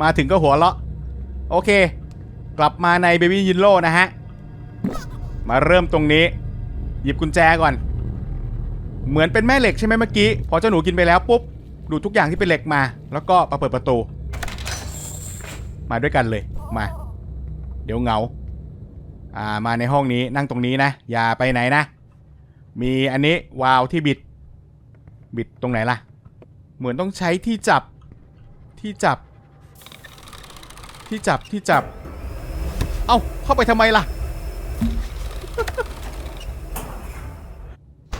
มาถึงก็หัวเราะ โอเค กลับมาในเบบี้ยินโลนะฮะ มาเริ่มตรงนี้ หยิบกุญแจก่อน เหมือนเป็นแม่เหล็กใช่ไหมเมื่อกี้ พอเจ้าหนูกินไปแล้วปุ๊บ ดูทุกอย่างที่เป็นเหล็กมา แล้วก็มาเปิดประตู มาด้วยกันเลย มา เดี๋ยวเงา อ่า มาในห้องนี้นั่งตรงนี้นะ อย่าไปไหนนะ มีอันนี้วาล์วที่บิด บิดตรงไหนล่ะ เหมือนต้องใช้ที่จับ ที่จับ ที่จับที่จับ เอ้าเข้าไปทำไมล่ะ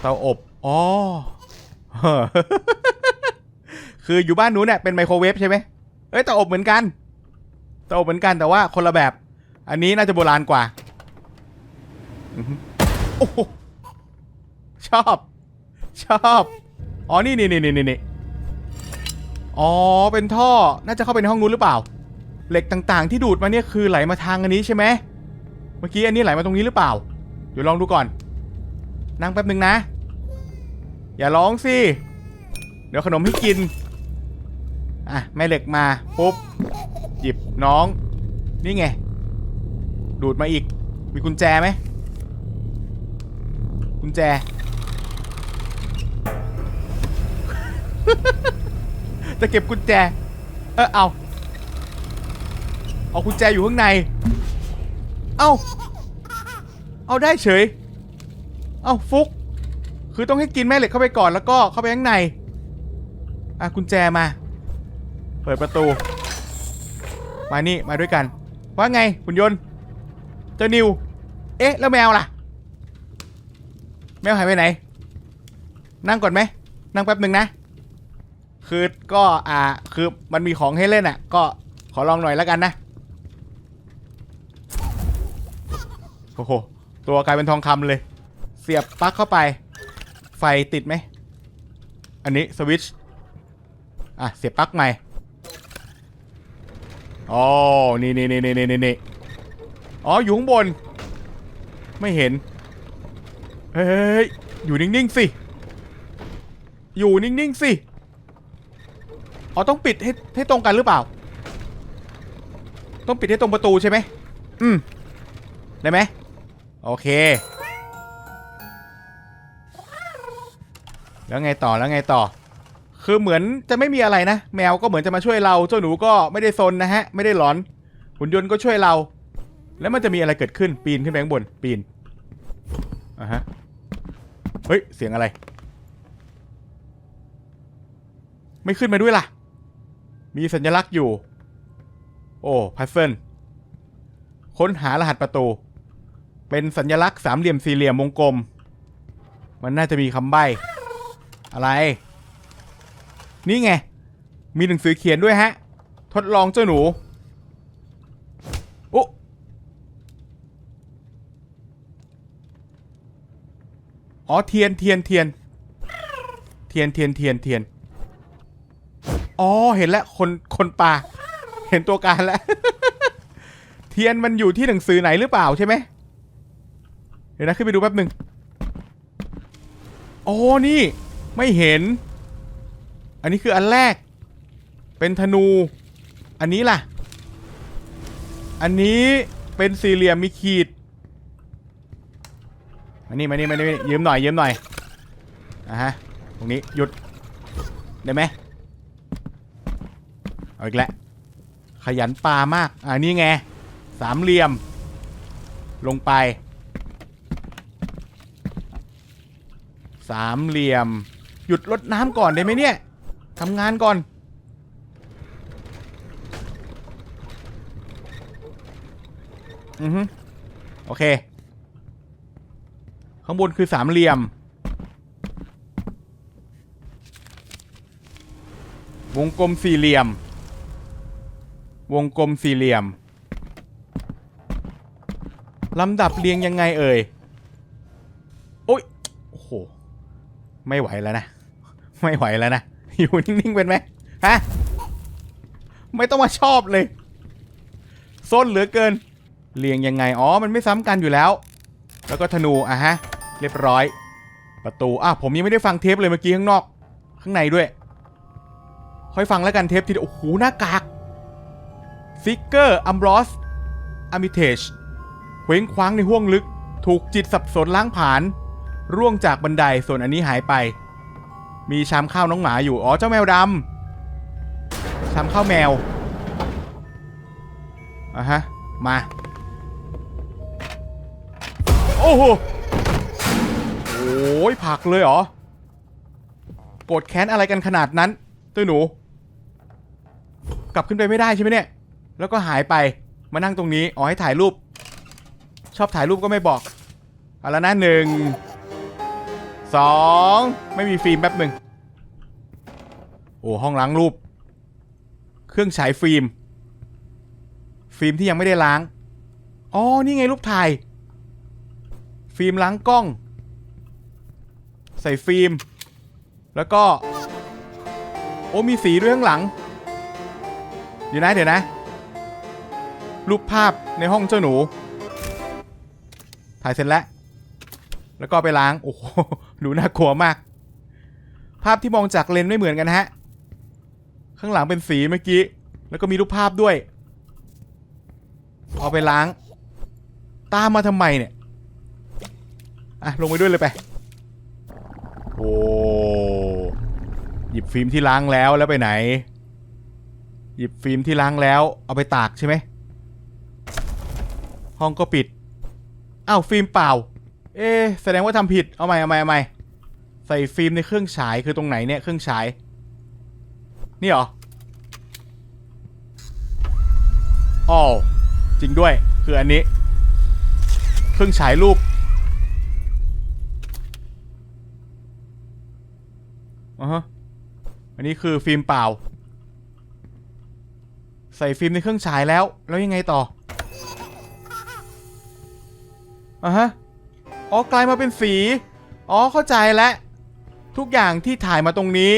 เตาอบ อ๋อ คืออยู่บ้านหนูเนี่ยเป็นไมโครเวฟใช่ไหมเอ้ยเตาอบเหมือนกันเตาอบเหมือนกันแต่ว่าคนละแบบ อันนี้น่าจะโบราณกว่าอื้อหือโอ้โหชอบ ชอบ อ๋อ นี่นี่นี่นี่นี่ อ๋อ เป็นท่อ น่าจะเข้าไปในห้องนู้นหรือเปล่า เหล็กต่างๆ ที่ดูดมาเนี่ยคือไหลมาทางอันนี้ใช่ไหม เมื่อกี้อันนี้ไหลมาตรงนี้หรือเปล่า เดี๋ยวลองดูก่อน นั่งแป๊บหนึ่งนะ อย่าร้องสิ เดี๋ยวขนมให้กิน อะ แม่เหล็กมา ปุ๊บ หยิบน้อง นี่ไง ดูดมาอีก มีกุญแจไหม กุญแจ จะเก็บกุญแจ เออเอา เอากุญแจอยู่ข้างใน เอาเอาได้เฉย เอาฟุก คือต้องให้กินแม่เหล็กเข้าไปก่อนแล้วก็เข้าไปข้างใน อะกุญแจมา เปิดประตู มานี่มาด้วยกัน ว่าไงคุณยนต์เจ้านิว เอ๊ะ แล้วแมวล่ะ แมวหายไปไหน นั่งก่อนไหม นั่งแป๊บหนึ่งนะ คือก็อ่าคือมันมีของให้เล่นอะ ก็ขอลองหน่อยแล้วกันนะ โอ้โห ตัวกลายเป็นทองคำเลย เสียบปลั๊กเข้าไป ไฟติดไหม อันนี้สวิตช์อะ เสียบปลั๊กใหม่อ๋อนี่นี่นี่นี่นี่นี่อ๋อ อยู่ข้างบน ไม่เห็น เฮ้ย อยู่นิ่ง ๆ สิ อยู่นิ่ง ๆ สิ อ๋อต้องปิดให้ให้ตรงกันหรือเปล่า ต้องปิดให้ตรงประตูใช่ไหมอืมได้ไหมโอเค แล้วไงต่อแล้วไงต่อ คือเหมือนจะไม่มีอะไรนะ แมวก็เหมือนจะมาช่วยเรา เจ้าหนูก็ไม่ได้ซนนะฮะ ไม่ได้หลอน หุ่นยนต์ก็ช่วยเรา แล้วมันจะมีอะไรเกิดขึ้น ปีนขึ้นไปข้างบน ปีน อะฮะ เฮ้ย เสียงอะไร ไม่ขึ้นมาด้วยล่ะ มีสัญลักษณ์อยู่ โอ้พัซเซิลค้นหารหัสประตู เป็นสัญลักษณ์สามเหลี่ยมสี่เหลี่ยมวงกลม มันน่าจะมีคำใบ้ อะไร นี่ไง มีหนังสือเขียนด้วยฮะ ทดลองเจ้าหนูอุ๊อ๋อเทียนเทียนเทียน เทียนเทียนเทียนเทียน อ๋อเห็นแล้วคนคนปลาเห็นตัวการแล้ว เทียนมันอยู่ที่หนังสือไหนหรือเปล่าใช่ไหมเดี๋ยวนะขึ้นไปดูแป๊บหนึ่งโอ้นี่ ไม่เห็น อันนี้คืออันแรก เป็นธนู อันนี้ล่ะ อันนี้เป็นสี่เหลี่ยมมีขีดมานี่มานี่มานี่ยืมหน่อยยืมหน่อยอะฮะตรงนี้หยุดได้ไหม เอาอีกแล้วขยันปลามากอ่านี่ไง สามเหลี่ยม ลงไป สามเหลี่ยม หยุดรดน้ำก่อนได้ไหมเนี่ยทำงานก่อน อือฮึโอเค ข้างบนคือสามเหลี่ยม วงกลมสี่เหลี่ยม วงกลมสี่เหลี่ยมลำดับเรียงยังไงเอ่ย โอ้ย โอ้โห ไม่ไหวแล้วนะ ไม่ไหวแล้วนะ อยู่นิ่งๆเป็นไหมฮะ ไม่ต้องมาชอบเลยส้นเหลือเกิน เรียงยังไง อ๋อ มันไม่ซ้ำกันอยู่แล้ว แล้วก็ธนู อะฮะ เรียบร้อย ประตู อะ ผมยังไม่ได้ฟังเทปเลยเมื่อกี้ข้างนอก ข้างในด้วย ค่อยฟังแล้วกันเทปที่โอ้โห หน้ากาก ซิกเกอร์อัมบรอสอามิเทจเคว้งคว้างในห้วงลึก ถูกจิตสับสนล้างผาญร่วงจากบันไดส่วนอันนี้หายไป มีชามข้าวน้องหมาอยู่ อ๋อ เจ้าแมวดำชามข้าวแมวอะฮะ มา โอ้โหโอ้ยผักเลยเหรอโกรธแค้นอะไรกันขนาดนั้นตัวหนู กลับขึ้นไปไม่ได้ใช่ไหมเนี่ย แล้วก็หายไปมานั่งตรงนี้อ๋อให้ถ่ายรูป ชอบถ่ายรูปก็ไม่บอกเอาละนะหนึ่งสองไม่มีฟิล์มแป๊บหนึ่งโอ้ห้องล้างรูป เครื่องฉายฟิล์ม ฟิล์มที่ยังไม่ได้ล้างอ๋อนี่ไงรูปถ่าย ฟิล์มล้างกล้อง ใส่ฟิล์ม แล้วก็ โอ้มีสีด้วยข้างหลัง เดี๋ยวนะเดี๋ยวนะ รูปภาพในห้องเจ้าหนู ถ่ายเสร็จแล้ว แล้วก็ไปล้าง โอ้โหดูน่ากลัวมาก ภาพที่มองจากเลนไม่เหมือนกันฮะ ข้างหลังเป็นสีเมื่อกี้ แล้วก็มีรูปภาพด้วย เอาไปล้าง ตามมาทำไมเนี่ย อะ ลงไปด้วยเลยไป โอ้หยิบฟิล์มที่ล้างแล้วแล้วไปไหน หยิบฟิล์มที่ล้างแล้วเอาไปตากใช่ไหม ห้องก็ปิดอ้าวฟิล์มเปล่า เอ๊ะแสดงว่าทำผิดเอาใหม่เอาใหม่เอาใหม่ใส่ฟิล์มในเครื่องฉายคือตรงไหนเนี่ยเครื่องฉาย นี่เหรออ๋อจริงด้วยคืออันนี้ เครื่องฉายรูปอ่าฮะอันนี้คือฟิล์มเปล่า ใส่ฟิล์มในเครื่องฉายแล้ว แล้วยังไงต่อ อะฮะ อ๋อกลายมาเป็นสี อ๋อเข้าใจแล้ว ทุกอย่างที่ถ่ายมาตรงนี้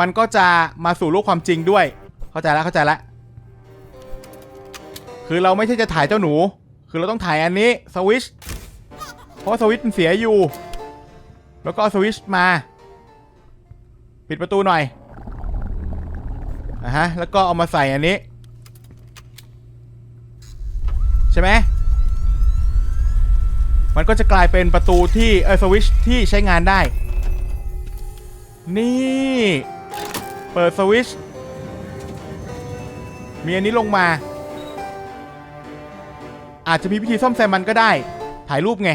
มันก็จะมาสู่โลกความจริงด้วย เข้าใจแล้วเข้าใจแล้ว คือเราไม่ใช่จะถ่ายเจ้าหนู คือเราต้องถ่ายอันนี้สวิช เพราะสวิชมันเสียอยู่ แล้วก็สวิชมา ปิดประตูหน่อยอะฮะ แล้วก็เอามาใส่อันนี้ ใช่ไหม มันก็จะกลายเป็นประตูที่เออสวิชที่ใช้งานได้ นี่ เปิดสวิชมีอันนี้ลงมา อาจจะมีวิธีซ่อมแซมมันก็ได้ ถ่ายรูปไง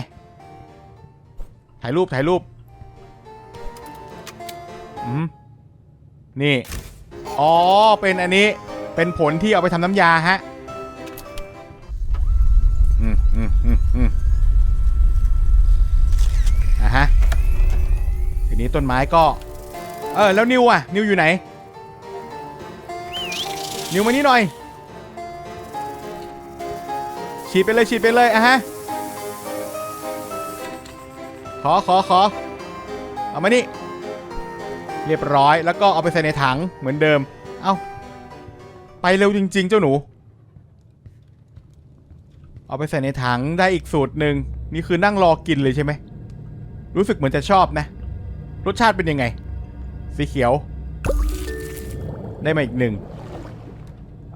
ถ่ายรูปถ่ายรูปอืมนี่ อ๋อ เป็นอันนี้ เป็นผลที่เอาไปทำน้ำยาฮะ อืมอืมอืมอืมอะฮะ ที นี้ต้นไม้ก็ เออแล้วนิวอะนิวอยู่ไหน นิวมานี่หน่อย ฉีดไปเลยฉีดไปเลยอะฮะ ขอขอขอเอามานี่ เรียบร้อยแล้วก็เอาไปใส่ในถังเหมือนเดิม เอา้า ไปเร็วจริง ๆ เจ้าหนู เอาไปใส่ในถังได้อีกสูตรหนึ่งนี่คือนั่งรอกินเลยใช่ไหมรู้สึกเหมือนจะชอบนะ รสชาติเป็นยังไง สีเขียว ได้มาอีกหนึ่ง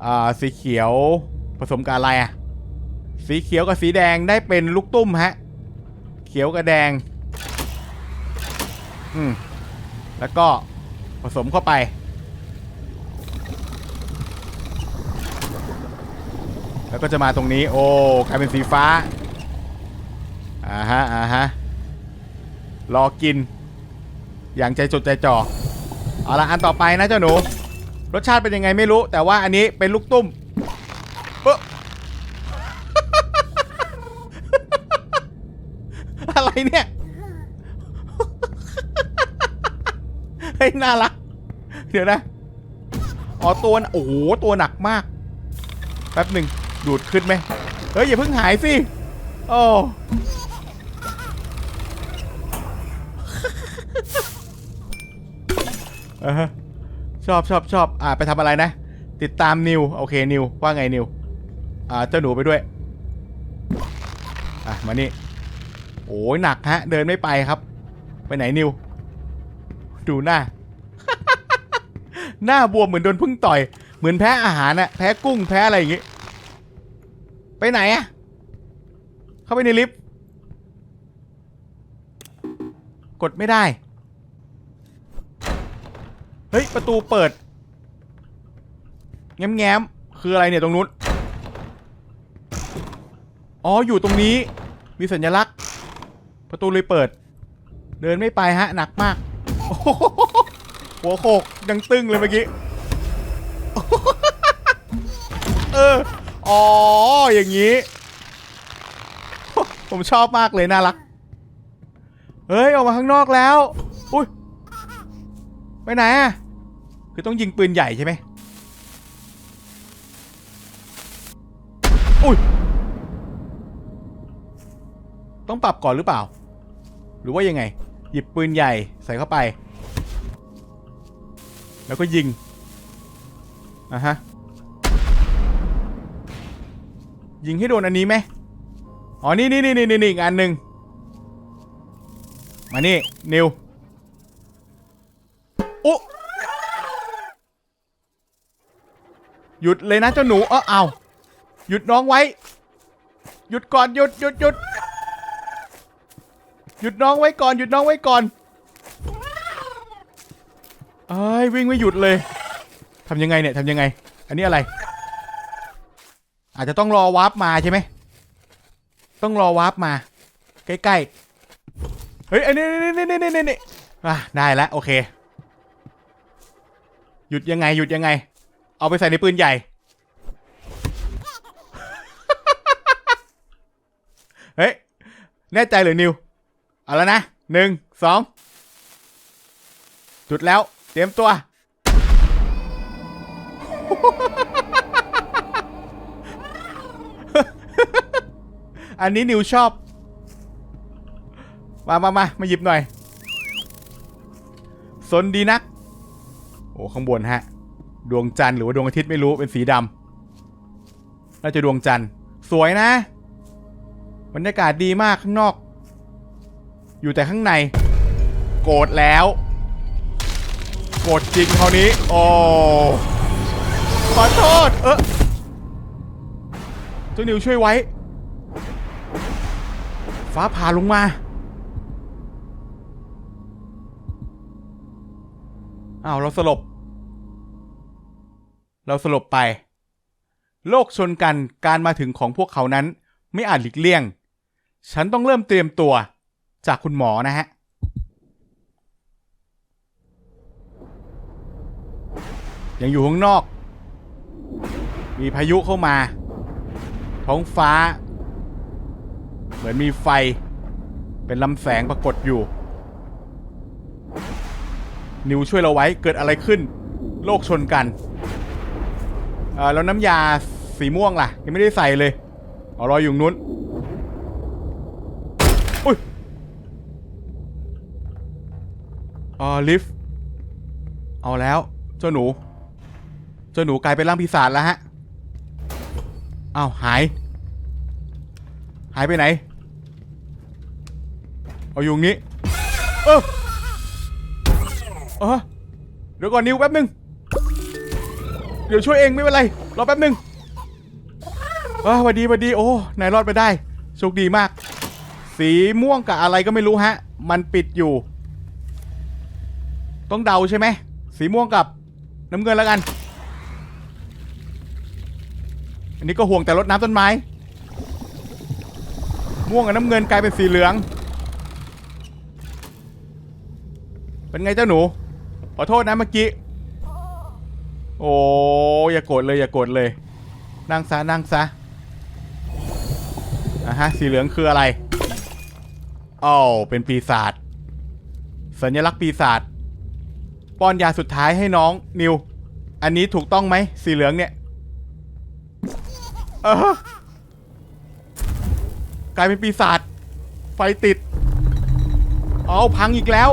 อ่าสีเขียวผสมกับอะไรอะสีเขียวกับสีแดงได้เป็นลูกตุ้มฮะ เขียวกับแดง อืม แล้วก็ผสมเข้าไป แล้วก็จะมาตรงนี้ โอ้กลายเป็นสีฟ้าอ่าฮะอ่าฮะรอกิน อย่างใจจดใจจ่อเอาละอันต่อไปนะเจ้าหนู รสชาติเป็นยังไงไม่รู้ แต่ว่าอันนี้เป็นลูกตุ้มเอ้ออะไรเนี่ยเฮ้ยน่ารัก เดี๋ยวนะ อ๋อตัวโอ้โหตัวหนักมาก แป๊บหนึ่งดูดขึ้นไหมเฮ้ยอย่าเพิ่งหายสิ โอ้ อ่าฮะชอบชอบชอบอ่าไปทำอะไรนะ ติดตามนิว โอเคนิว ว่าไงนิว อ่าเจ้าหนูไปด้วย อะ มานี่ โอ้ยหนักฮะ เดินไม่ไปครับ ไปไหนนิว ดูหน้า หน้าบวมเหมือนโดนพึ่งต่อย เหมือนแพ้อาหารอะแพ้กุ้งแพ้อะไรอย่างงี้ ไปไหนอะเข้าไปในลิฟต์ กดไม่ได้ เฮ้ย ประตูเปิด แง้มๆคืออะไรเนี่ยตรงนู้น อ๋อ อยู่ตรงนี้ มีสัญลักษณ์ ประตูเลยเปิด เดินไม่ไปฮะ หนักมาก หัวโขกดังตึงเลยเมื่อกี้ เออ อ๋อ อย่างนี้ ผมชอบมากเลยน่ารัก เฮ้ย ออกมาข้างนอกแล้ว อุ้ย ไปไหนอะ คือต้องยิงปืนใหญ่ใช่ไหมอุ้ย ต้องปรับก่อนหรือเปล่า หรือว่ายังไง หยิบปืนใหญ่ใส่เข้าไป แล้วก็ยิงอะฮะ ยิงให้โดนอันนี้ไหมอ๋อ นี่นี่นี่นี่นี่อีกอันหนึ่งมานี่ นิวโอ้ หยุดเลยนะเจ้าหนูเออเอาหยุดน้องไว้ หยุดก่อนหยุดหยุดหยุดหยุดน้องไว้ก่อนหยุดน้องไว้ก่อนเอ้ยวิ่งไม่หยุดเลยทำยังไงเนี่ยทำยังไง อันนี้อะไร อาจจะต้องรอวาร์ปมาใช่ไหมต้องรอวาร์ปมา ใกล้ๆเฮ้ยอันนี้นี่นี่นี่นี่นี่อะได้แล้วโอเค หยุดยังไงหยุดยังไง เอาไปใส่ในปืนใหญ่ เฮ้ย แน่ใจหรือนิว เอาแล้วนะหนึ่งสองจุดแล้ว เตรียมตัว อันนี้นิวชอบ มามามามาหยิบหน่อยสนดีนัก โอ้ ข้างบนฮะ ดวงจันทร์หรือว่าดวงอาทิตย์ไม่รู้เป็นสีดำน่าจะดวงจันทร์สวยนะบรรยากาศดีมากข้างนอก อยู่แต่ข้างใน โกรธแล้ว โกรธจริงคราวนี้ โอ้ขอโทษ เออเจ้านิวช่วยไว้ ฟ้าผ่าลงมา อ้าว เราสลบ เราสลบไป โลกชนกันการมาถึงของพวกเขานั้นไม่อาจหลีกเลี่ยง ฉันต้องเริ่มเตรียมตัวจากคุณหมอนะฮะ ยังอยู่ข้างนอก มีพายุเข้ามา ท้องฟ้า เหมือนมีไฟ เป็นลำแสงปรากฏอยู่ นิวช่วยเราไว้เกิดอะไรขึ้น โลกชนกัน เออแล้วน้ำยาสีม่วงล่ะ ยังไม่ได้ใส่เลยเอารออยู่นู้นอุ้ยอ๋อลิฟต์เอาแล้ว เจ้าหนู เจ้าหนูกลายเป็นร่างปีศาจแล้วฮะอ้าวหาย หายไปไหน เอาอยู่งี้ เออเออเดี๋ยวก่อนนิวแป๊บนึง เดี๋ยวช่วยเองไม่เป็นไร รอแป๊บนึงเออหวัดดีวัดดี โอ้นายรอดไปได้โชคดีมาก สีม่วงกับอะไรก็ไม่รู้ฮะ มันปิดอยู่ ต้องเดาใช่ไหม สีม่วงกับน้ำเงินแล้วกัน อันนี้ก็ห่วงแต่รดน้ำต้นไม้ ม่วงกับน้ำเงินกลายเป็นสีเหลือง เป็นไงเจ้าหนู ขอโทษนะเมื่อกี้ โอ้อย่าโกรธเลยอย่าโกรธเลย นั่งซะนั่งซะอะฮะสีเหลืองคืออะไรอ้าวเป็นปีศาจสัญลักษณ์ปีศาจป้อนยาสุดท้ายให้น้องนิว อันนี้ถูกต้องไหมสีเหลืองเนี่ยเออกลายเป็นปีศาจไฟติดเอาพังอีกแล้ว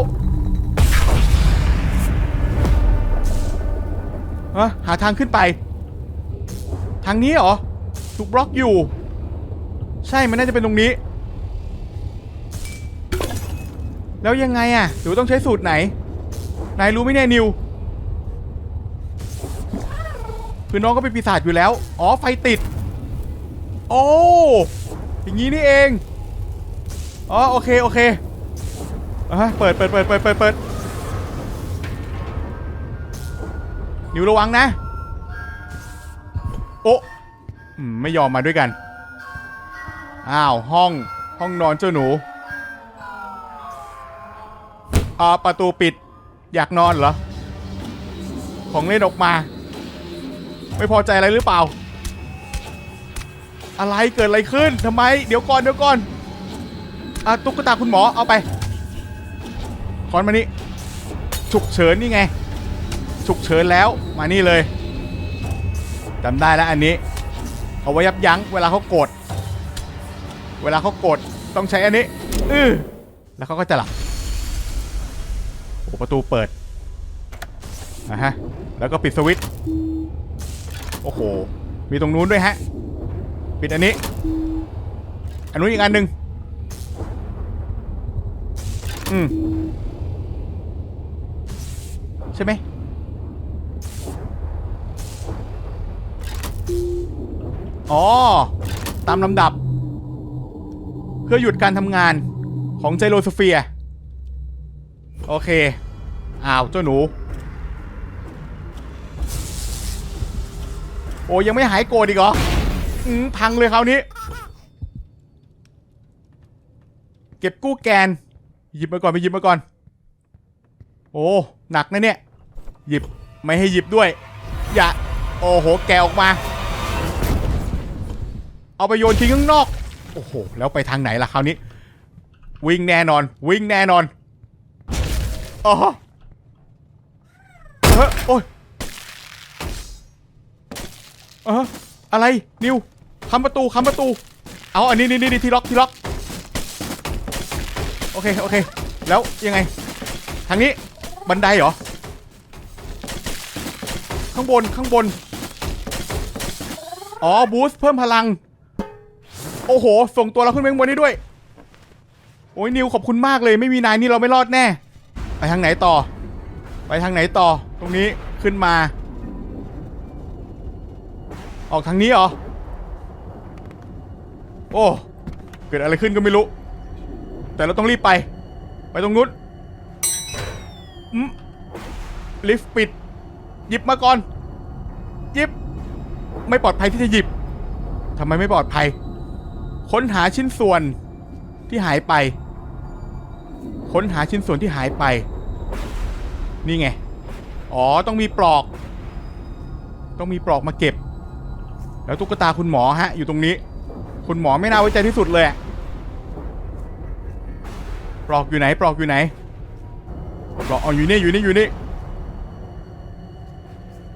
เอ้อหาทางขึ้นไป ทางนี้เหรอ ถูกบล็อกอยู่ ใช่ มันน่าจะเป็นตรงนี้ แล้วยังไงอะหรือว่าต้องใช้สูตรไหน นายรู้ไหมเนี่ยนิว คือน้องก็เป็นปีศาจอยู่แล้ว อ๋อ ไฟติด โอ้อย่างนี้นี่เอง อ๋อ โอเค โอเคอะฮะเปิดเปิดเปิดเปิดเปิดเปิด นิวระวังนะ โอ้ไม่ยอมมาด้วยกัน อ้าว ห้องห้องนอนเจ้าหนูอ่าประตูปิด อยากนอนเหรอ ของเล่นออกมา ไม่พอใจอะไรหรือเปล่า อะไรเกิดอะไรขึ้นทำไม เดี๋ยวก่อนเดี๋ยวก่อนอะตุ๊กตาคุณหมอเอาไปคอนมานี่ฉุกเฉินนี่ไง ฉุกเฉินแล้วมานี่เลยจำได้แล้วอันนี้ เอาไว้ยับยั้งเวลาเขาโกรธเวลาเขาโกรธต้องใช้อันนี้อือแล้วเขาก็จะหลับโอ้ประตูเปิดนะฮะแล้วก็ปิดสวิตช์โอ้โหมีตรงนู้นด้วยฮะปิดอันนี้ อันนู้นอีกอันหนึ่งอืมใช่ไหม อ๋อ ตามลำดับ เพื่อหยุดการทำงานของไจโรสเฟียโอเค อ้าว เจ้าหนู โอ้ยังไม่หายโกรธอีกเหรอ อืม พังเลยคราวนี้ เก็บกู้แกน หยิบมาก่อนไปหยิบมาก่อน โอ้ หนักนะเนี่ย หยิบ ไม่ให้หยิบด้วย อย่า โอ้โห แกออกมา เอาไปโยนทิ้งข้างนอก โอ้โห แล้วไปทางไหนล่ะคราวนี้ วิ่งแน่นอน วิ่งแน่นอนอ๋อเฮ้ยโอ้ยเอออะไร นิวค้ำประตูค้ำประตู เอาอันนี้นี่นี่ที่ล็อกที่ล็อก โอเค โอเค แล้วยังไง ทางนี้ บันไดเหรอ ข้างบน ข้างบน อ๋อ บูสต์เพิ่มพลัง โอ้โห ส่งตัวเราขึ้นไปข้างบนนี้ด้วย โอ้ยนิวขอบคุณมากเลย ไม่มีนายนี่เราไม่รอดแน่ ไปทางไหนต่อ ไปทางไหนต่อ ตรงนี้ขึ้นมา ออกทางนี้เหรอ โอ้ เกิดอะไรขึ้นก็ไม่รู้ แต่เราต้องรีบไป ไปตรงนู้นลิฟต์ปิด หยิบมาก่อน หยิบ ไม่ปลอดภัยที่จะหยิบทำไมไม่ปลอดภัย ค้นหาชิ้นส่วนที่หายไป ค้นหาชิ้นส่วนที่หายไป นี่ไง อ๋อ ต้องมีปลอก ต้องมีปลอกมาเก็บ แล้วตุ๊กตาคุณหมอฮะ อยู่ตรงนี้ คุณหมอไม่น่าไว้ใจที่สุดเลยปลอกอยู่ไหน ปลอกอยู่ไหนปลอกอ๋ออยู่นี่ อยู่นี่ อยู่นี่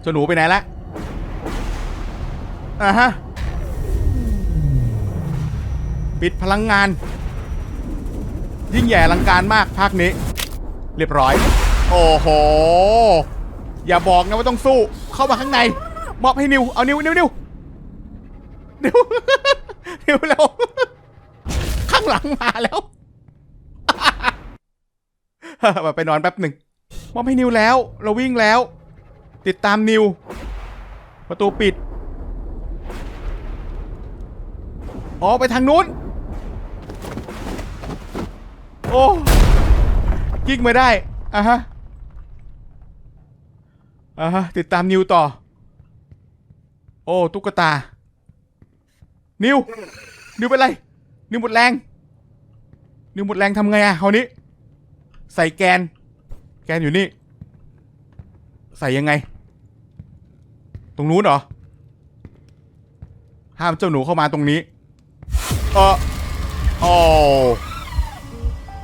จ้าหนูไปไหนละอ่าฮะ ปิดพลังงาน ยิ่งใหญ่อลังการมากภาคนี้ เรียบร้อย โอ้โห อย่าบอกนะว่าต้องสู้ เข้ามาข้างใน มอบให้นิว เอานิวนิวนิวนิวนิวแล้ว ข้างหลังมาแล้วไปนอนแป๊บหนึ่งมอบให้นิวแล้ว เราวิ่งแล้ว ติดตามนิว ประตูปิด อ๋อ ไปทางนู้น อ้กิ้งมาได้อะฮะอะฮะติดตามนิวต่อ โอ้ตุ๊กตา นิว นิวเป็นไร นิวหมดแรง นิวหมดแรงทำไงอะคราวนี้ ใส่แกน แกนอยู่นี่ ใส่ยังไง ตรงนู้นเหรอ ห้ามเจ้าหนูเข้ามาตรงนี้ เออโอ้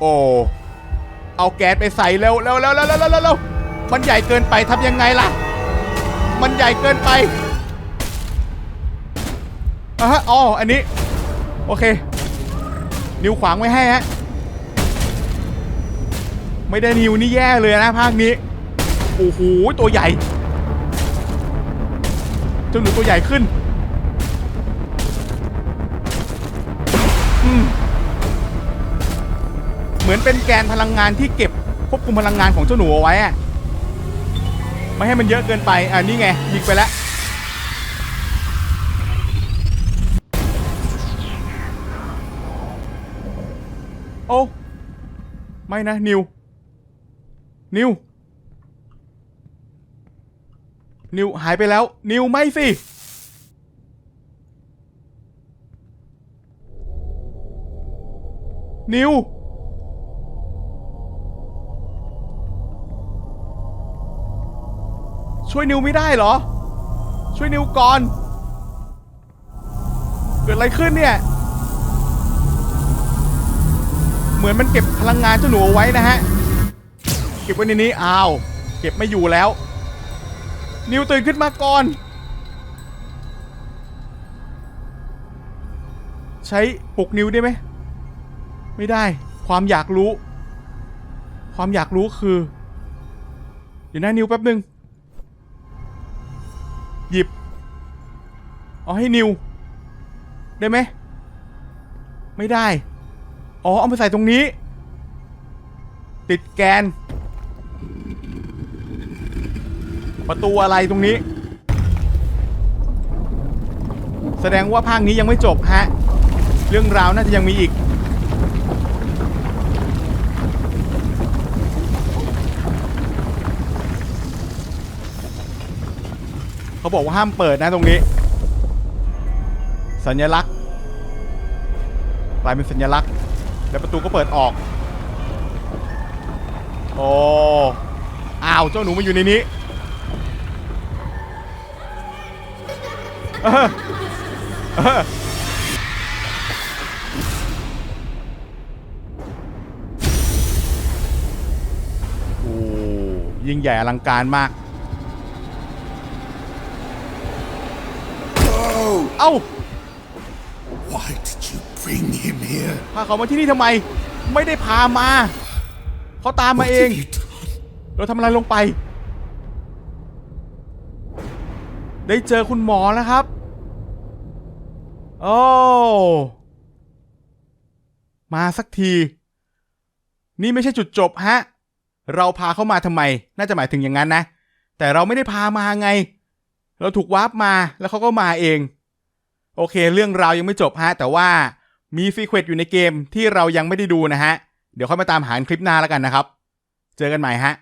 โอ้เอาแก๊สไปใส่เร็วเร็วเร็วเร็วเร็วเร็วมันใหญ่เกินไปทำยังไงล่ะ มันใหญ่เกินไปอะฮะอ๋ออันนี้ โอเค นิวขวางไว้ให้ฮะไม่ได้นิวนี่แย่เลยนะภาคนี้โอ้โหตัวใหญ่เจ้าหนูตัวใหญ่ขึ้น มือนเป็นแกนพลังงานที่เก็บควบคุมพลังงานของเจ้าหนูเอาไว้อะไม่ให้มันเยอะเกินไปอ่านี่ไงยิงไปแล้วโอ้ไม่นะ นิว นิว นิว หายไปแล้ว นิว ไม่สินิว ช่วยนิวไม่ได้เหรอ ช่วยนิวก่อน เกิดอะไรขึ้นเนี่ย เหมือนมันเก็บพลังงานเจ้าหนูเอาไว้นะฮะ เก็บไว้ในนี้อ้าว เก็บไม่อยู่แล้ว นิวตื่นขึ้นมาก่อน ใช้ปลุกนิวได้ไหม ไม่ได้ ความอยากรู้ ความอยากรู้คือ เดี๋ยวนะนิวแป๊บหนึ่ง หยิบ เอาให้นิว ได้ไหม ไม่ได้ อ๋อ เอามาใส่ตรงนี้ ติดแกน ประตูอะไรตรงนี้ แสดงว่าภาคนี้ยังไม่จบฮะ เรื่องราวน่าจะยังมีอีก เขาบอกว่าห้ามเปิดนะตรงนี้ สัญลักษณ์กลายเป็นสัญลักษณ์ แล้วประตูก็เปิดออก โอ้อ้าวเจ้าหนูมาอยู่ในนี้เออเออโอ้ยิ่งใหญ่อลังการมาก เอ้า Why did you bring him here? พาเขามาที่นี่ทำไม ไม่ได้พามา เขาตามมา What เอง have you done? เราทำอะไรลงไป ได้เจอคุณหมอแล้วครับ โอ้ มาสักที นี่ไม่ใช่จุดจบฮะ เราพาเขามาทำไม น่าจะหมายถึงอย่างนั้นนะ แต่เราไม่ได้พามาไง เราถูกวาร์ปมาแล้วเขาก็มาเอง โอเค เรื่องราวยังไม่จบฮะ แต่ว่ามีซีเควต์อยู่ในเกมที่เรายังไม่ได้ดูนะฮะ เดี๋ยวค่อยมาตามหาคลิปหน้าแล้วกันนะครับ เจอกันใหม่ฮะ